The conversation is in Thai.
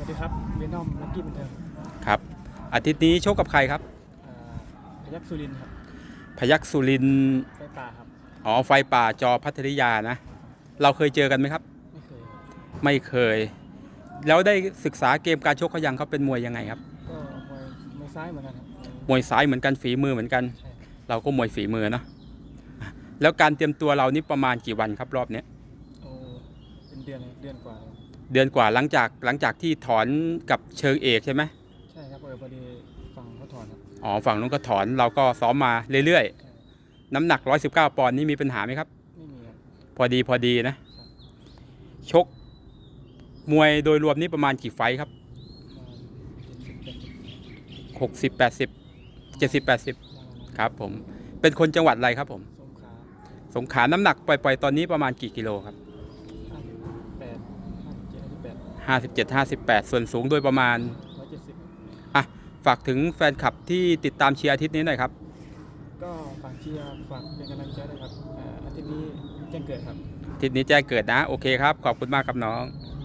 วัสดีครับเวนอมลักกี้บันเทิงครับอาทิตย์นี้ชกกับใครครับอ่าพยัคฆ์สุรินทร์ครับพยัคฆ์สุรินทร์ไฟป่าครับอ๋อไฟป่าจอพัทริยานะ เราเคยเจอกันไหมครับไม่เคยครับ ไม่เคย แล้วได้ศึกษาเกมการชกเขายังเขาเป็นมวยยังไงครับก็มวยมวยซ้ายเหมือนกันครับมวยซ้ายเหมือนกันฝีมือเหมือนกันใช่เราก็มวยฝีมือเนาะอะแล้วการเตรียมตัวเรานี่ประมาณกี่วันครับรอบเนี้ยโอ้เป็นเดือนเลยเดือนกว่า เลยเดือนกว่าหลังจากหลังจากที่ถอนกับเชิงเอกใช่ไหมใช่ครับเออพอดีฟังเขาถอนครับอ๋อฝั่งนู้นก็ถอนเราก็ซ้อมมาเรื่อยใช่ๆ น้ำหนัก 119 ปอนด์นี่มีปัญหาไหมครับ ไม่มีครับพอดีพอดีนะ ชก มวยโดยรวมนี่ประมาณกี่ไฟท์ครับ ประมาณเจ็ดสิบแปดสิบ60 80 70 80ประมาณนั้นครับผม เป็นคนจังหวัดอะไรครับผม สงขลาสงขลาน้ำหนักปล่อยๆ ตอนนี้ประมาณกี่กิโลครับ ห้าสิบแปดห้าสิบเจ็ดห้าสิบแปด 57 58 ส่วนสูงโดยประมาณร้อยเจ็ดสิบอะ ฝากถึงแฟนคลับที่ติดตามเชียร์อาทิตย์นี้หน่อยครับ ก็ฝากเชียร์ฝากเป็นกำลังใจด้วยครับอ่าอาทิตย์นี้แจ้งเกิดครับอาทิตย์นี้แจ้งเกิดนะ โอเคครับ ขอบคุณมากครับน้อง